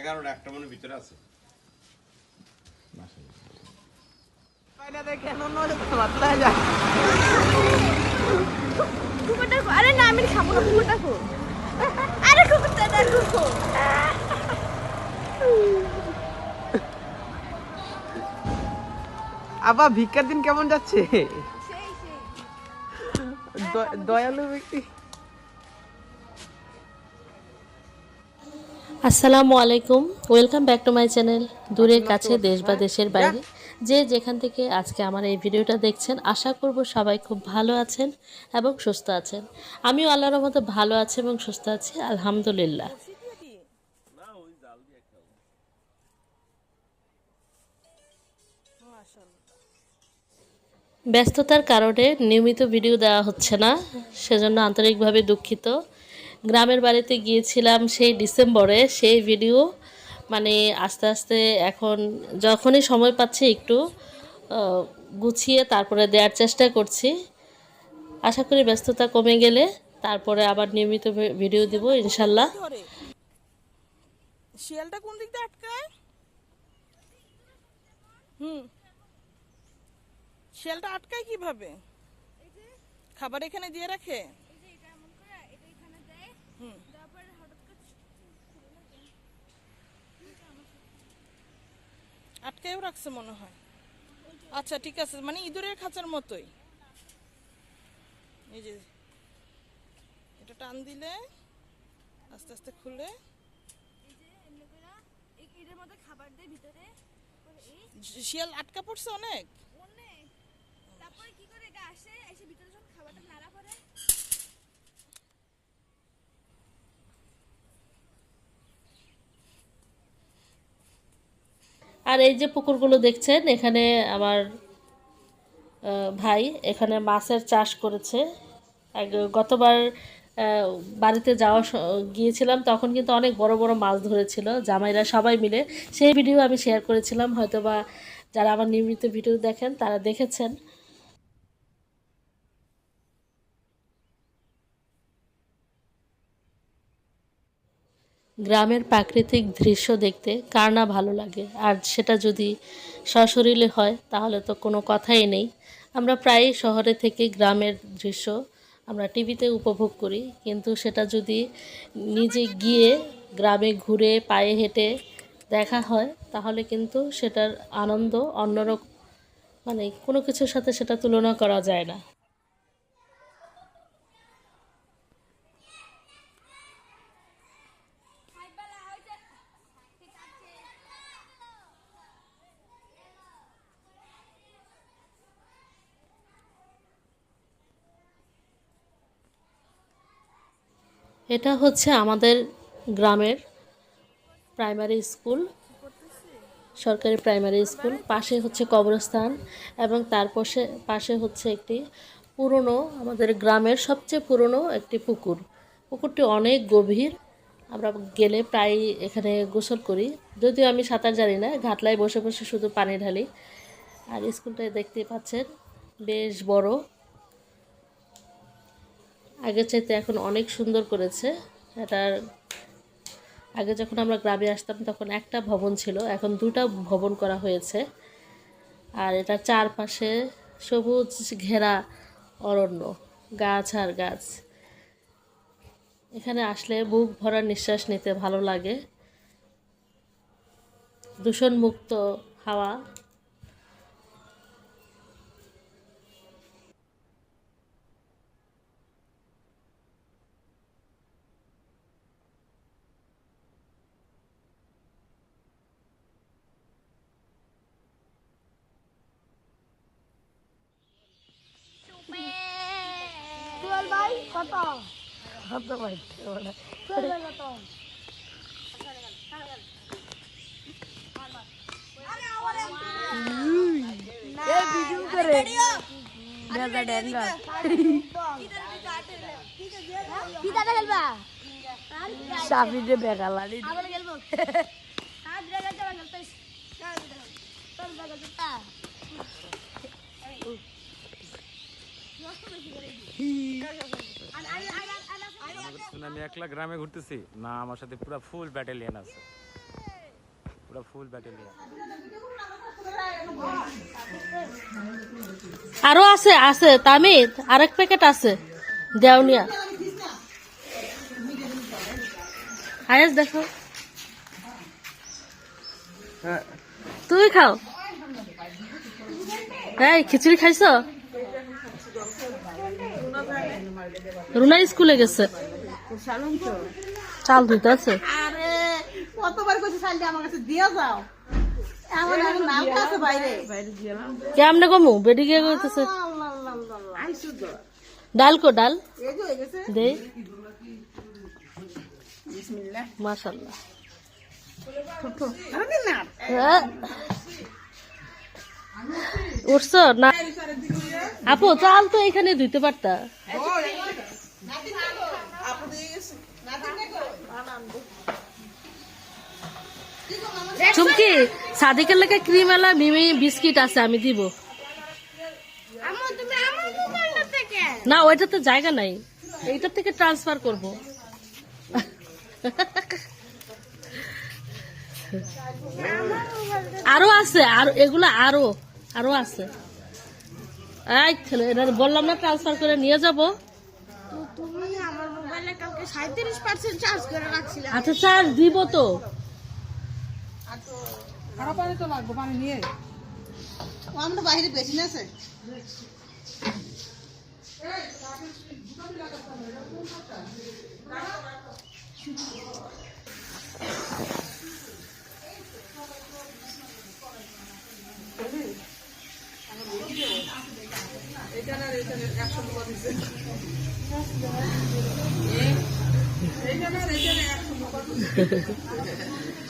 এগারোটা একটা মনে ভিতরে আছে। আরে না আমি খাব না কুকুরটা কো। আরে কুকুরটা দেখো আবার ভিক্ষার দিন কেমন যাচ্ছে? দয়ালু ব্যক্তি। আসসালামু আলাইকুম। Welcome back to my channel দূরের কাছে, দেশ বা দেশের বাইরে। যে যেখান থেকে আজকে আমার এই ভিডিওটা দেখছেন, আশা করব সবাই খুব ভালো আছেন এবং সুস্থ আছেন। আমিও আল্লাহর রহমতে ভালো আছি এবং সুস্থ আছি, আলহামদুলিল্লাহ। ব্যস্ততার কারণে নিয়মিত ভিডিও দেওয়া হচ্ছে না, সেজন্য আন্তরিকভাবে দুঃখিত। গ্রামের বাড়িতে গিয়েছিলাম সেই ডিসেম্বরে সেই ভিডিও মানে আস্তে আস্তে এখন যখনই সময় পাচ্ছি একটু গুছিয়ে তারপরে দেওয়ার চেষ্টা করছি। আশা করি ব্যস্ততা কমে গেলে তারপরে আবার নিয়মিত ভিডিও দিব ইনশাল্লাহ। শিয়ালটা কোন দিক দিয়ে আটকায়? হুম। শিয়ালটা আটকায় কীভাবে? খাবার এখানে দিয়ে রাখে হুম আটকায়ও রাখছে মনে হয়। আচ্ছা ঠিক আছে। মানে ইঁদুরের খাঁচার মতোই। এই যে, এটা টান দিলে, আস্তে আস্তে খুলে। শিয়াল আটকা পড়ছে অনেক? তারপরে কি করে আসে? এসে ভিতরে আর এই যে পুকুরগুলো দেখছেন, এখানে আমার ভাই এখানে মাছের চাষ করেছে। গতবার বাড়িতে যাওয়া গিয়েছিলাম, তখন কিন্তু অনেক বড় বড় মাছ ধরেছিল, জামাইরা সবাই মিলে। সেই ভিডিও আমি শেয়ার করেছিলাম, হয়তোবা যারা আমার নিয়মিত ভিডিও দেখেন, তারা দেখেছেন। গ্রামের প্রাকৃতিক দৃশ্য দেখতে কার না ভালো লাগে? আর সেটা যদি সশরীরে হয়, তাহলে তো কোনো কথাই নেই। আমরা প্রায়ই শহরে থেকে গ্রামের দৃশ্য আমরা টিভিতে উপভোগ করি, কিন্তু সেটা যদি নিজে গিয়ে গ্রামে ঘুরে পায়ে হেঁটে দেখা হয়, তাহলে কিন্তু সেটার আনন্দ অন্যরকম মানে কোনো কিছুর সাথে সেটা তুলনা করা যায় না। এটা হচ্ছে আমাদের গ্রামের প্রাইমারি স্কুল সরকারি প্রাইমারি স্কুল পাশে হচ্ছে কবরস্থান এবং তার পাশে পাশে হচ্ছে একটি পুরনো, আমাদের গ্রামের সবচেয়ে পুরনো একটি পুকুর। পুকুরটি অনেক গভীর, আমরা গেলে প্রায় এখানে গোসল করি। যদিও আমি সাঁতার জানি না, ঘাটলায় বসে বসে শুধু পানি ঢালি। আর স্কুলটা দেখতে পাচ্ছেন, বেশ বড়। আগের চাইতে এখন অনেক সুন্দর করেছে। এটার আগে যখন আমরা গ্রামে আসতাম তখন একটা ভবন ছিল, এখন দুটা ভবন করা হয়েছে। আর এটা চারপাশে সবুজ ঘেরা অরণ্য, গাছ আর গাছ। এখানে আসলে বুক ভরা নিঃশ্বাস নিতে ভালো লাগে। দূষণমুক্ত হাওয়া ভাই কত কত ভাই টুয়েল ভাই কত এই ভিডিও করে দাদা ড্যাঙ্গার পিতাটা খেলবা সাফিতে বেকালারি আবার খেলব হ্যাঁ বিরাট একটা খেলতে চল বাগা জুতা আমি একলা গ্রামে ঘুরতেছি। না আমার সাথে পুরো ফুল ব্যাটালিয়ান আছে। পুরো ফুল ব্যাটালিয়ান আরও আছে আছে তামিদ আরেক প্যাকেট আছে। দেওনিয়া আয়াস দেখো। হ্যাঁ। তুই খাও। হ্যাঁ খিচুড়ি খাইছো? রুনা স্কুলে গেছে। চাল ধুইতে আছে? কেমনে কমু? বেডি গিয়ে কইতেছে। ডাল কো ডাল? দে। মাশাল্লাহ হ্যাঁ। উঠছ? না। আপু চাল তো এখানে ধুইতে পারতা। চুমকি সাদিকের লেগে ক্রিম এলা মিমি বিস্কিট আছে আমি দিব। না ওইটাতে জায়গা নাই। এইটার থেকে ট্রান্সফার করব। আরও আছে আর এগুলো আরও আরও আছে। এই ছেলে এটা বললাম না ট্রান্সফার করে নিয়ে যাব। তুমি আমার মোবাইলে কালকে সাঁত্রিশ পার্সেন্ট চার্জ করে রাখছিলে। আচ্ছা স্যার দিব তো। খারাপ পানি তো লাগবে পানি নিয়ে। আমরা বাইরে বেশি না আছে পুরান পুকুর সবেরই ফ্রি উঠছে ভিজা মানে মনে হয়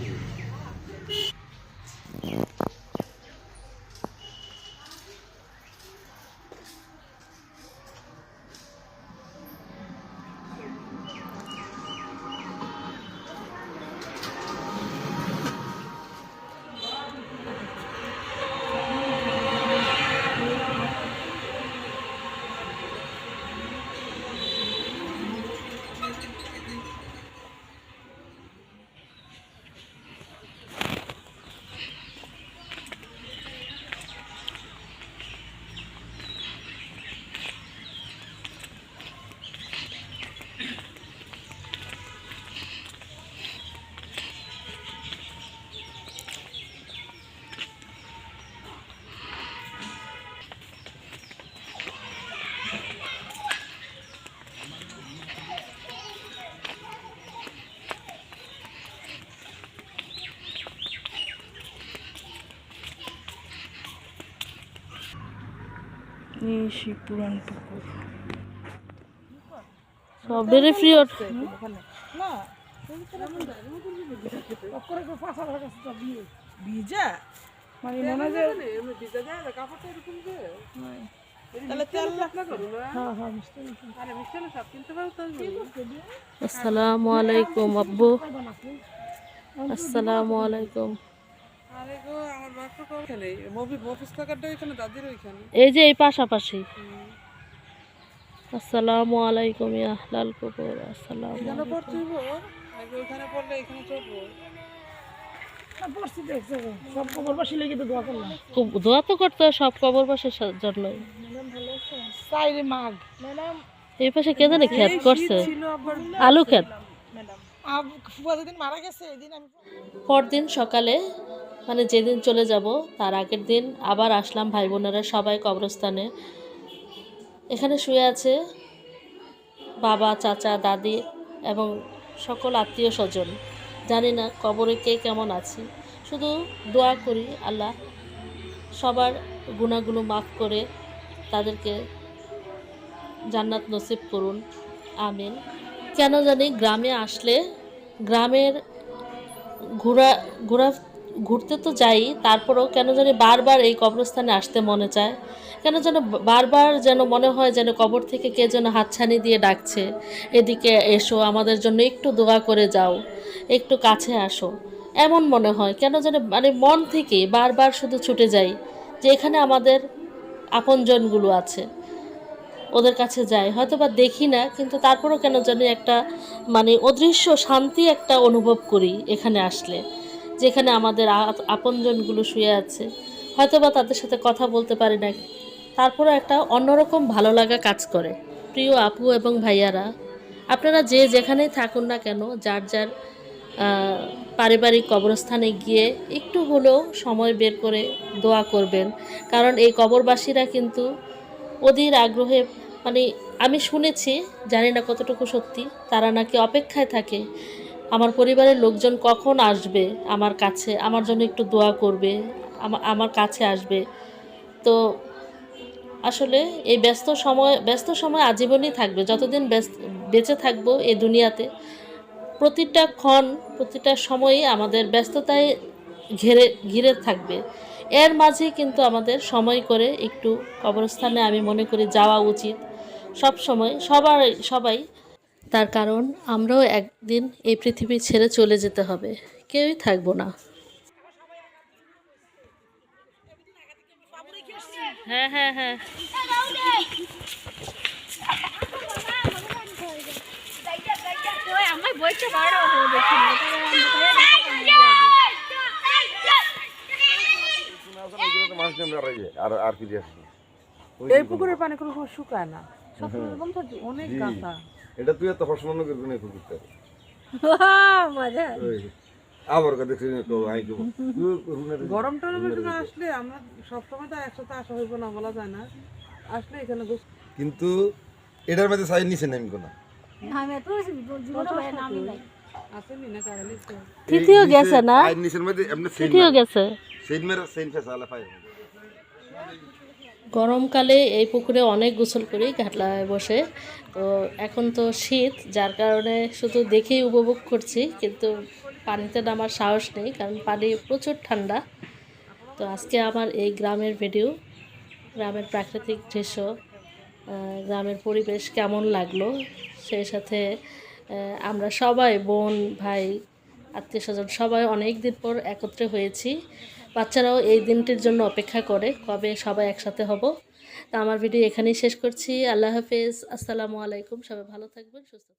যে তাহলে তেল লাগবে হ্যাঁ হ্যাঁ পেরেছি। আসসালামু আলাইকুম আব্বু। আসসালামু আলাইকুম। এই যে এই পাশাপাশি। আসসালামু আলাইকুম ইয়া আহলাল কুবুর আসসালামু পড়লে এখানে চলবো। তো দোয়া করলাম। তো করতে সব এই পাশে কে জানে খেত করছে? আলু খেত ফুয়া মারা গেছে এদিন আমি পরদিন সকালে মানে যেদিন চলে যাব, তার আগের দিন আবার আসলাম ভাই বোনেরা সবাই কবরস্থানে। এখানে শুয়ে আছে বাবা, চাচা, দাদি এবং সকল আত্মীয় স্বজন। জানি না কবরে কে কেমন আছে। শুধু দোয়া করি আল্লাহ সবার গুণাগুলো মাফ করে তাদেরকে জান্নাত নসিব করুন। আমিন। কেন জানি গ্রামে আসলে গ্রামের ঘোরা ঘোরা ঘুরতে তো যাই, তারপরেও কেন জানি বারবার এই কবরস্থানে আসতে মনে চায়। কেন যেন বারবার যেন মনে হয় যেন কবর থেকে কে যেন হাতছানি দিয়ে ডাকছে। এদিকে এসো, আমাদের জন্য একটু দোয়া করে যাও। একটু কাছে আসো। এমন মনে হয়, কেন যেন মানে মন থেকে বারবার শুধু ছুটে যাই, যে এখানে আমাদের আপনজনগুলো আছে। ওদের কাছে যাই। হয়তো বা দেখি না, কিন্তু তারপরেও কেন জানি একটা মানে অদৃশ্য শান্তি একটা অনুভব করি এখানে আসলে। যেখানে আমাদের আপনজনগুলো শুয়ে আছে। হয়তো বা তাদের সাথে কথা বলতে পারি না তারপরে একটা অন্যরকম ভালো লাগা কাজ করে। প্রিয় আপু এবং ভাইয়ারা, আপনারা যে যেখানেই থাকুন না কেন, যার যার পারিবারিক কবরস্থানে গিয়ে একটু হলেও সময় বের করে দোয়া করবেন। কারণ এই কবরবাসীরা কিন্তু ওদের আগ্রহে মানে আমি শুনেছি, জানি না কতটুকু সত্যি, তারা নাকি অপেক্ষায় থাকে। আমার পরিবারের লোকজন কখন আসবে আমার কাছে? আমার জন্য একটু দোয়া করবে আমার কাছে আসবে। তো আসলে এই ব্যস্ত সময় ব্যস্ত সময় আজীবনই থাকবে। যতদিন ব্যস্ত, বেঁচে থাকব এই দুনিয়াতে, প্রতিটা ক্ষণ, প্রতিটা সময়ই আমাদের ব্যস্ততায় ঘিরে ঘিরে থাকবে। এর মাঝে কিন্তু আমাদের সময় করে একটু কবরস্থানে আমি মনে করি যাওয়া উচিত। সব সময় সবার সবাই তার কারণ আমরাও একদিন এই পৃথিবী ছেড়ে চলে যেতে হবে। কেউই থাকব না। হ্যাঁ হ্যাঁ হ্যাঁ। আমার বইটা বারো আর এই আর আর কি দিয়ে এই পুকুরের পানি কোনো শুকায় না। থাকে, অনেক। গাঁথা। এটা তুই এত হসমান করবি না পুকুরটা মজা। আবার কথা গরম সময় আসলে আমরা সবসময় তো একসাথে আসা হইব না বলা যায় না। আসলে এখানে কিন্তু এটার মধ্যে সাইড নিচে নামি কোনা আমি তো না তৃতীয় গেছে না? তৃতীয় গেছে। সেন মেরে সেন ফেসা পাই গরমকালে এই পুকুরে অনেক গোসল করি, ঘাটলায় বসে। তো এখন তো শীত, যার কারণে শুধু দেখেই উপভোগ করছি, কিন্তু পানিতে নামার সাহস নেই, কারণ পানি প্রচুর ঠান্ডা। তো আজকে আমার এই গ্রামের ভিডিও গ্রামের প্রাকৃতিক দৃশ্য গ্রামের পরিবেশ কেমন লাগল, সেই সাথে আমরা সবাই বোন, ভাই আত্মীয় স্বজন সবাই অনেক দিন পর একত্রে হয়েছি। বাচ্চারাও এই দিনটির জন্য অপেক্ষা করে কবে সবাই একসাথে হব। তা আমার ভিডিও এখানেই শেষ করছি। আল্লাহ হাফেজ। আসসালামু আলাইকুম। সবাই ভালো থাকবেন, সুস্থ